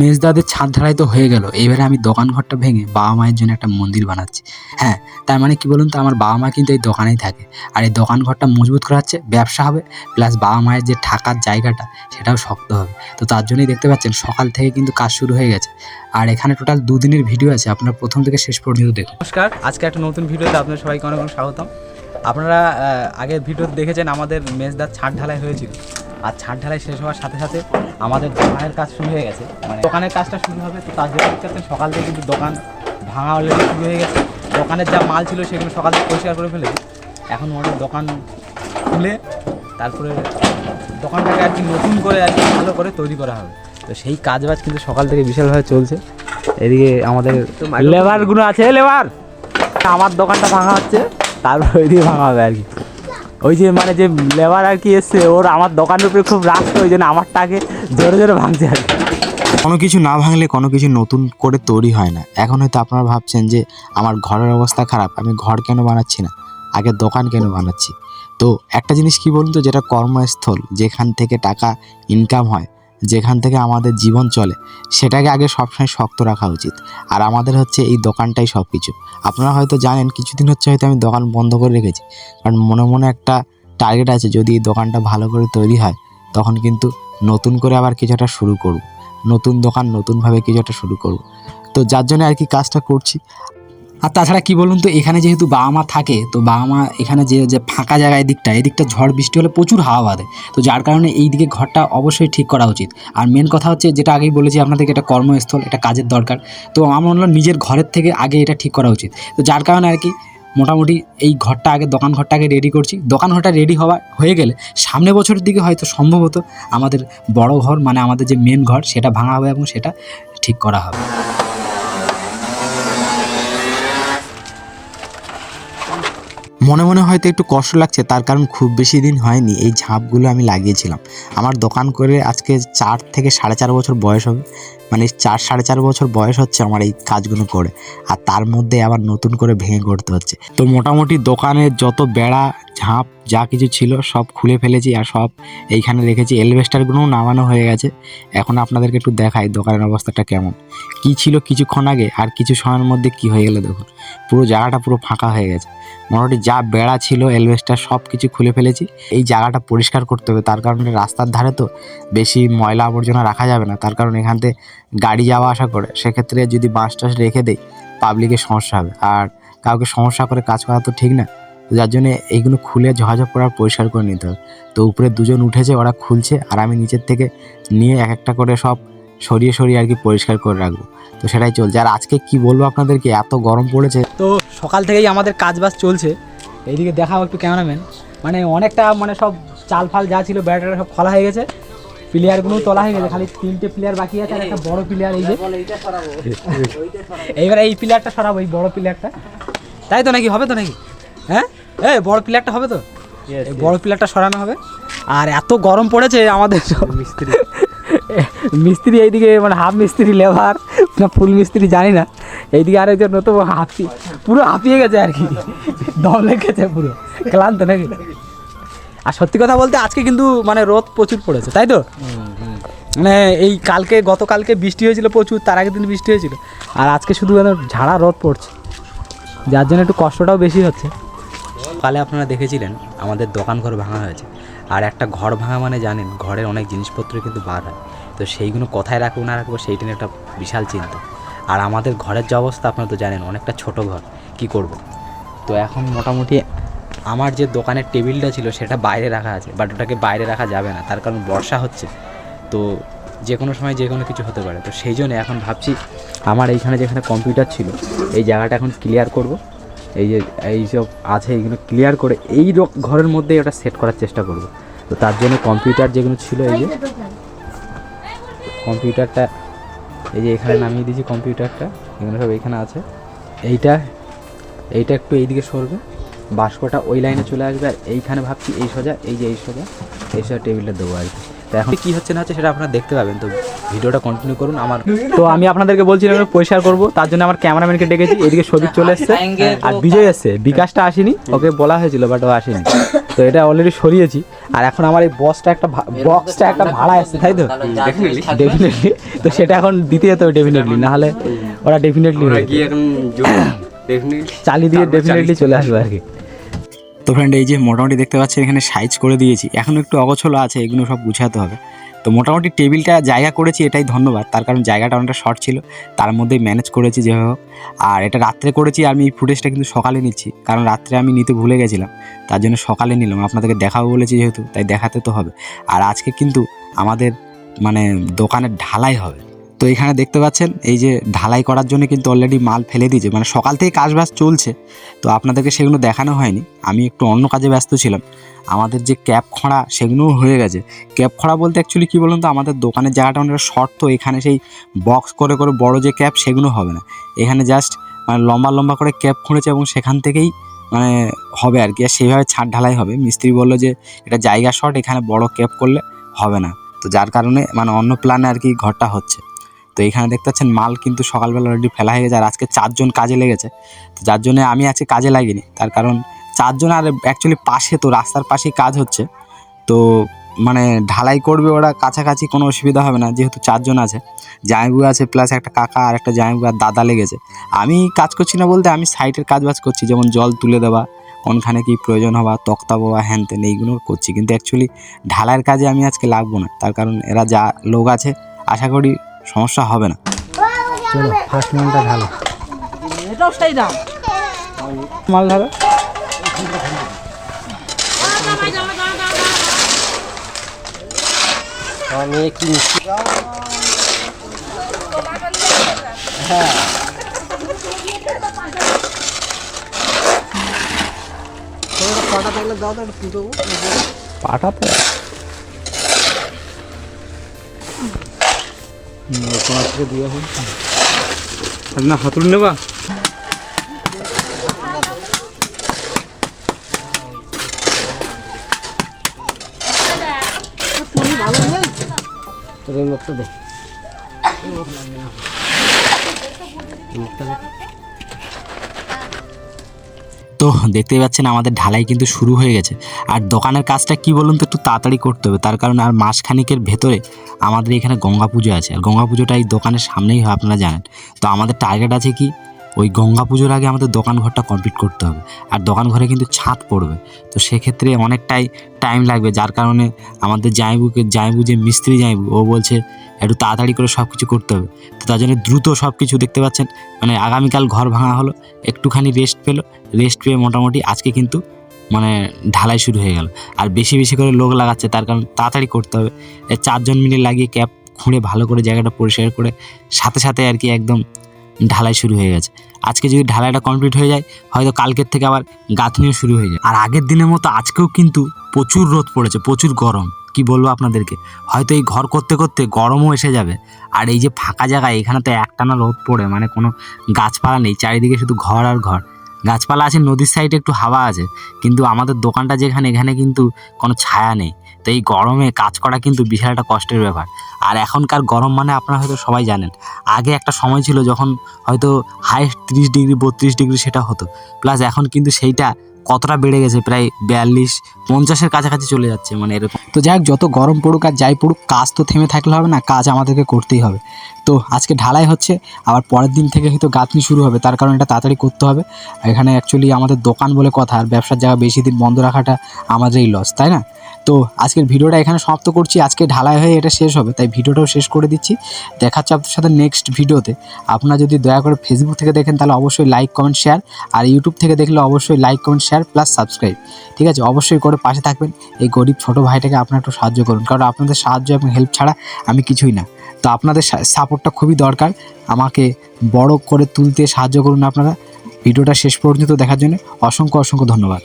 মেজদাদের ছাদ ঢালাই তো হয়ে গেল। এবারে আমি দোকান ঘরটা ভেঙে বাবা মায়ের জন্য একটা মন্দির বানাচ্ছি। হ্যাঁ তার মানে কি বলুন তো? আমার বাবা মা কিন্তু এই দোকানেই থাকে। আর এই দোকান ঘরটা মজবুত করা হচ্ছে, ব্যবসা হবে, প্লাস বাবা মায়ের যে থাকার জায়গাটা, সেটাও শক্ত হবে। তো তার জন্যই দেখতে পাচ্ছেন, সকাল থেকে কিন্তু কাজ শুরু হয়ে গেছে। আর এখানে টোটাল দুদিনের ভিডিও আছে, আপনারা প্রথম থেকে শেষ পর্যন্ত দেখুন। নমস্কার, আজকে একটা নতুন ভিডিওতে আপনাদের সবাইকে অনেক অনেক স্বাগতম। আপনারা আগের ভিডিও দেখেছেন আমাদের মেজদার ছাদ ঢালাই হয়েছিল। আর ছাদ ঢালাই শেষ হওয়ার সাথে সাথে আমাদের দোকানের কাজ শুরু হয়ে গেছে। মানে দোকানের কাজটা শুরু হবে তো তার জন্য সকাল থেকে কিন্তু দোকান ভাঙা অলরেডি শুরু হয়ে গেছে। দোকানের যা মাল ছিল সেগুলো সকাল থেকে পরিষ্কার করে ফেলেছি। এখন ওদের দোকান খুলে তারপরে দোকানটাকে আর কি নতুন করে আর কি ভালো করে তৈরি করা হবে। তো সেই কাজবাজ কিন্তু সকাল থেকে বিশালভাবে চলছে। এদিকে আমাদের লেবারগুলো আছে লেবার! আমার দোকানটা ভাঙা হচ্ছে তারপর ওইদিকে ভাঙা হবে আর কি। ওই যে মানে যে লেবার আর কি এসছে, ওর আমার দোকানের উপরে খুব রাগ ওই জন্য আমার টাকে জোরে জোরে ভাঙছে আর কোনো কিছু না ভাঙলে কোনো কিছু নতুন করে তৈরি হয় না। এখন হয়তো আপনারা ভাবছেন যে, আমার ঘরের অবস্থা খারাপ, আমি ঘর কেন বানাচ্ছি না? আগে দোকান কেন বানাচ্ছি? তো একটা জিনিস কি বলুন তো, যেটা কর্মস্থল, যেখান থেকে টাকা ইনকাম হয় যেখান থেকে আমাদের জীবন চলে, সেটাকে আগে সবসময় শক্ত রাখা উচিত। আর আমাদের হচ্ছে এই দোকানটাই সব কিছু আপনারা হয়তো জানেন, কিছুদিন হচ্ছে হয়তো আমি দোকান বন্ধ করে রেখেছি। কারণ মনে মনে একটা টার্গেট আছে, যদি এই দোকানটা ভালো করে তৈরি হয়, তখন কিন্তু নতুন করে আবার কিছু একটা শুরু করব। নতুন দোকান নতুনভাবে কিছু একটা শুরু করব। তো যার জন্য আর কি কাজটা করছি। আর তাছাড়া কি বলুন তো, এখানে যেহেতু বাবা মা থাকে, তো বাবা মা এখানে যে যে ফাঁকা জায়গা এদিকটা এদিকটা ঝড় বৃষ্টি হলে প্রচুর হাওয়া বাঁধে। তো যার কারণে এই দিকে ঘরটা অবশ্যই ঠিক করা উচিত। আর মেন কথা হচ্ছে, যেটা আগেই বলেছি আপনাদেরকে, এটা কর্মস্থল, এটা কাজের দরকার। তো আমার মনে হলো নিজের ঘরের থেকে আগে এটা ঠিক করা উচিত। তো যার কারণে আর কি, মোটামুটি এই ঘরটা আগে, দোকান ঘরটা আগে রেডি করছি। দোকান ঘরটা রেডি হওয়া হয়ে গেলে সামনে বছরের দিকে হয়তো সম্ভবত আমাদের বড় ঘর মানে আমাদের যে মেন ঘর, সেটা ভাঙা হবে এবং সেটা ঠিক করা হবে। মনে মনে হয়তো একটু কষ্ট লাগছে, তার কারণ খুব বেশি দিন হয়নি। এই ঝাঁপগুলো আমি লাগিয়েছিলাম। আমার দোকান করে আজকে চার থেকে সাড়ে চার বছর বয়স হবে। মানে চার সাড়ে চার বছর বয়স হচ্ছে আমার এই কাজগুলো করে। আর তার মধ্যে আবার নতুন করে ভেঙে করতে হচ্ছে। তো মোটামুটি দোকানের যত বেড়া ঝাঁপ, যা কিছু ছিল সব খুলে ফেলেছি আর সব এইখানে রেখেছি। এলভেস্টারগুলোও নামানো হয়ে গেছে। এখন আপনাদেরকে একটু দেখাই দোকানের অবস্থাটা কেমন। কি ছিল কিছুক্ষণ আগে আর কিছু সময়ের মধ্যে কি হয়ে গেল দেখুন। পুরো জায়গাটা পুরো ফাঁকা হয়ে গেছে। মোটামুটি যা বেড়া ছিল, এলভেস্টার সব কিছু খুলে ফেলেছি। এই জায়গাটা পরিষ্কার করতে হবে। তার কারণে রাস্তার ধারে তো বেশি ময়লা আবর্জনা রাখা যাবে না। তার কারণ এখান থেকে গাড়ি যাওয়া আসা করে। সেক্ষেত্রে যদি বাঁশ টাস রেখে দেয় পাবলিকের সমস্যা হবে। আর কাউকে সমস্যা করে কাজ করা তো ঠিক না। যার জন্য এইগুলো খুলে ঝহাঝপ করে পরিষ্কার করে নিতে হবে। তো উপরে দুজন উঠেছে, ওরা খুলছে, আর আমি নিচের থেকে নিয়ে এক একটা করে সব সরিয়ে সরিয়ে আর কি পরিষ্কার করে রাখব। তো সেটাই চলছে। আর আজকে কি বলব আপনাদেরকে? এত গরম পড়েছে। তো সকাল থেকেই আমাদের কাজ বাজ চলছে। এইদিকে দেখাও একটু ক্যামেরাম্যান। মানে অনেকটা মানে সব চাল ফাল যা ছিল, ব্যাটারি সব খোলা হয়ে গেছে। প্লেয়ারগুলো তোলা হয়ে গেছে। খালি তিনটে প্লেয়ার বাকি আছে একটা বড় প্লেয়ার এই যে। এইবার এই প্লেয়ারটা সরাবো, এই বড় প্লেয়ারটা তাই তো নাকি? হবে তো নাকি? হ্যাঁ? এই বড় প্লেয়ারটা হবে তো? এই বড় প্লেয়ারটা সরানো হবে। আর এত গরম পড়েছে আমাদের সব। মিস্ত্রি। মিস্ত্রি এইদিকে মানে হাফ মিস্ত্রি লেবার না ফুল মিস্ত্রি জানি না। এইদিকে আরেকজন নতুন হাফি পুরো হাঁপিয়ে গেছে আর কি। দম লেগেছে পুরো। ক্লান্ত নাকি? আর সত্যি কথা বলতে আজকে কিন্তু মানে রোদ প্রচুর পড়েছে তাই তো? মানে এই কালকে গতকালকে বৃষ্টি হয়েছিল প্রচুর তার আগের দিন বৃষ্টি হয়েছিল। আর আজকে শুধু ঝাড়া রোদ পড়ছে। যার জন্য একটু কষ্টটাও বেশি হচ্ছে। কালে আপনারা দেখেছিলেন, আমাদের দোকান ঘর ভাঙা হয়েছে। আর একটা ঘর ভাঙা মানে জানেন, ঘরের অনেক জিনিসপত্র কিন্তু বার হয়। তো সেইগুলো কোথায় রাখব, না রাখব, সেইটা নিয়ে একটা বিশাল চিন্তা। আর আমাদের ঘরের যে অবস্থা, আপনারা তো জানেন, অনেকটা ছোট ঘর, কি করব? তো এখন মোটামুটি আমার যে দোকানের টেবিলটা ছিল, সেটা বাইরে রাখা আছে। বাট ওটাকে বাইরে রাখা যাবে না, তার কারণ বর্ষা হচ্ছে। তো যে কোনো সময় যে কোনো কিছু হতে পারে। তো সেই জন্য এখন ভাবছি, আমার এইখানে যেখানে কম্পিউটার ছিল, এই জায়গাটা এখন ক্লিয়ার করব। এই যে, এই সব আছে এইগুলো ক্লিয়ার করে এই ঘরের মধ্যে ওটা সেট করার চেষ্টা করব। তো তার জন্য কম্পিউটার যেগুলো ছিল, এই যে কম্পিউটারটা এই যে এখানে নামিয়ে দিয়েছি কম্পিউটারটা এগুলো সব এখানে আছে। এইটা এইটা একটু এইদিকে সরবে বাস্কটা ওই লাইনে চলে আসবে, আর এইখানে ভাবছি এই সোজা, এই যে এই সোজা এই সোজা টেবিলটা দেবো আর কি। তো এখন কী হচ্ছে না হচ্ছে সেটা আপনারা দেখতে পাবেন। তো ভিডিওটা কন্টিনিউ করুন। আমার তো আমি আপনাদেরকে বলছিলাম পরিষ্কার করব। তার জন্য আমার ক্যামেরাম্যানকে ডেকেছি। এদিকে সবিক চলে এসছে। আর বিজয় এসছে। বিকাশটা আসেনি। ওকে বলা হয়েছিল বাট ও আসেনি। তো এটা অলরেডি সরিয়েছি। আর এখন আমার এই বক্সটা একটা বক্সটা একটা ভাড়া আসছে তাই তো? ডেফিনেটলি তো সেটা এখন দিতে যেতে হবে ডেফিনেটলি না হলে ওরা ডেফিনেটলি কি ডেফিনেটলি চালিয়ে দিয়ে ডেফিনেটলি চলে আসবে আর কি। তো ফ্রেন্ড এই যে মোটামুটি দেখতে পাচ্ছেন, এখানে সাইজ করে দিয়েছি। এখন একটু অগোছলো আছে, এগুলো সব গুছাতে হবে। তো মোটামুটি টেবিলটা জায়গা করেছি, এটাই ধন্যবাদ। তার কারণ জায়গাটা অনেকটা শর্ট ছিল, তার মধ্যেই ম্যানেজ করেছি যেভাবে হোক। আর এটা রাত্রে করেছি আমি এই ফুটেজটা কিন্তু সকালে নিচ্ছি, কারণ রাত্রে আমি নিতে ভুলে গেছিলাম। তার জন্য সকালে নিলাম, আপনাদেরকে দেখাবো বলেছি যেহেতু, তাই দেখাতে তো হবে। আর আজকে কিন্তু আমাদের মানে দোকানের ঢালাই হবে। তো এখানে দেখতে পাচ্ছেন, এই যে ঢালাই করার জন্য কিন্তু অলরেডি মাল ফেলে দিয়েছে। মানে সকাল থেকে কাজ বাজ চলছে, তো আপনাদেরকে সেগুলো দেখানো হয়নি। আমি একটু অন্য কাজে ব্যস্ত ছিলাম। আমাদের যে ক্যাপ খড়া, সেগুলোও হয়ে গেছে। ক্যাপ খড়া বলতে অ্যাকচুয়ালি কী বলুন তো, আমাদের দোকানের জায়গাটা অনেকটা শর্ট তো এখানে সেই বক্স করে করে বড় যে ক্যাপ সেগুলো হবে না। এখানে জাস্ট মানে লম্বা লম্বা করে ক্যাপ খুঁড়েছে এবং সেখান থেকেই মানে হবে আর কি। আর সেইভাবে ছাদ ঢালাই হবে। মিস্ত্রি বলল যে, এটা জায়গা শর্ট এখানে বড় ক্যাপ করলে হবে না। তো যার কারণে মানে অন্য প্ল্যানে আর কি ঘরটা হচ্ছে। তো এখানে দেখতে পাচ্ছেন মাল কিন্তু সকালবেলা অলরেডি ফেলা হয়ে গেছে, আর আজকে চারজন কাজে লেগেছে। তো যার জন্য আমি আজকে কাজে লাগিনি, তার কারণ চারজন আর অ্যাকচুয়ালি পাশে তো, রাস্তার পাশেই কাজ হচ্ছে। তো মানে ঢালাই করবে ওরা কাছাকাছি কোনো অসুবিধা হবে না, যেহেতু চারজন আছে। জামাইবু আছে প্লাস একটা কাকা আর একটা জামাইবু আর দাদা লেগেছে। আমি কাজ করছি না বলতে, আমি সাইটের কাজ বাজ করছি, যেমন জল তুলে দেওয়া, কোনখানে কি প্রয়োজন হওয়া, তক্তা বাবা হ্যান ত্যান, এইগুলো করছি। কিন্তু অ্যাকচুয়ালি ঢালাইয়ের কাজে আমি আজকে লাগবো না, তার কারণ এরা যা লোক আছে, আশা করি সমস্যা হবে না। চলো ফার্স্ট মালটা ঢালো। এটাও সেই দাম। মাল ঢালো। আমি কি কটা থাকলে দাও তো একটু ফুটবো পাটা তো না হাতুড়ি নেবা? তোর এই মুখটা দে। তো দেখতেই পাচ্ছেন আমাদের ঢালাই কিন্তু শুরু হয়ে গেছে। আর দোকানের কাজটা কি বলুন তো, একটু তাড়াতাড়ি করতে হবে। তার কারণ আর মাসখানিকের ভেতরে আমাদের এখানে গঙ্গা পুজো আছে। আর গঙ্গা পুজোটা এই দোকানের সামনেই হয়, আপনারা জানেন। তো আমাদের টার্গেট আছে কি? ওই গঙ্গা পুজোর আগে আমাদের দোকান ঘরটা কমপ্লিট করতে হবে। আর দোকান ঘরে কিন্তু ছাদ পড়বে। তো সেক্ষেত্রে অনেকটাই টাইম লাগবে। যার কারণে আমাদের জাইবুকে জাইবু যে মিস্ত্রি জাইবু ও বলছে একটু তাড়াতাড়ি করে সব কিছু করতে হবে। তো তার জন্য দ্রুত সব কিছু দেখতে পাচ্ছেন। মানে আগামীকাল ঘর ভাঙা হলো, একটুখানি রেস্ট পেল। রেস্ট পেয়ে মোটামুটি আজকে কিন্তু মানে ঢালাই শুরু হয়ে গেল। আর বেশি বেশি করে লোক লাগাচ্ছে, তার কারণ তাড়াতাড়ি করতে হবে। চারজন মিলে লাগিয়ে ক্যাপ খুঁড়ে ভালো করে জায়গাটা পরিষ্কার করে, সাথে সাথে আর কি একদম ঢালাই শুরু হয়ে গেছে। আজকে যদি ঢালাইটা কমপ্লিট হয়ে যায়, হয়তো কালকের থেকে আবার গাঁথনিও শুরু হয়ে যায়। আর আগের দিনের মতো আজকেও কিন্তু প্রচুর রোদ পড়েছে, প্রচুর গরম। কি বলব আপনাদেরকে? হয়তো এই ঘর করতে করতে গরমও এসে যাবে। আর এই যে ফাঁকা জায়গায়, এখানে তো একটানা রোদ পড়ে মানে কোনো গাছপালা নেই, চারিদিকে শুধু ঘর আর ঘর। গাছপালা আছে, নদীর সাইডে একটু হাওয়া আছে, কিন্তু আমাদের দোকানটা যেখানে, এখানে কিন্তু কোনো ছায়া নেই। তো এই গরমে কাজ করা কিন্তু বিশাল একটা কষ্টের ব্যাপার। আর এখনকার গরম মানে আপনারা হয়তো সবাই জানেন, আগে একটা সময় ছিল যখন হয়তো হায়েস্ট তিরিশ ডিগ্রি, বত্রিশ ডিগ্রি সেটা হতো। প্লাস এখন কিন্তু সেইটা কতটা বেড়ে গেছে, প্রায় বিয়াল্লিশ, পঞ্চাশের কাছাকাছি চলে যাচ্ছে মানে এরকম। তো যাই হোক, যত গরম পড়ুক আর যাই পড়ুক, কাজ তো থেমে থাকলে হবে না, কাজ আমাদেরকে করতেই হবে। তো আজকে ঢালাই হচ্ছে, আবার পরের দিন থেকে হয়তো গাঁথনি শুরু হবে, তার কারণ এটা তাড়াতাড়ি করতে হবে। এখানে অ্যাকচুয়ালি আমাদের দোকান বলে কথা, আর ব্যবসার জায়গা বেশি দিন বন্ধ রাখাটা আমাদেরই লস তাই না? তো আজকের ভিডিওটা এখানে সমাপ্ত করছি। আজকে ঢালাই হয়ে এটা শেষ হবে, তাই ভিডিওটাও শেষ করে দিচ্ছি। দেখাচ্ছে আপনার সাথে নেক্সট ভিডিওতে। আপনারা যদি দয়া করে ফেসবুক থেকে দেখেন, তাহলে অবশ্যই লাইক কমেন্ট শেয়ার আর ইউটিউব থেকে দেখলে অবশ্যই like comment share plus subscribe ঠিক আছে? অবশ্যই করে পাশে থাকবেন। এই গরিব ছোটো ভাইটাকে আপনারা একটু সাহায্য করুন। কারণ আপনাদের সাহায্য এবং হেল্প ছাড়া আমি কিছুই না। তো আপনাদের সাপোর্টটা খুবই দরকার। আমাকে বড় করে তুলতে সাহায্য করুন আপনারা। ভিডিওটা শেষ পর্যন্ত দেখার জন্য অসংখ্য অসংখ্য ধন্যবাদ।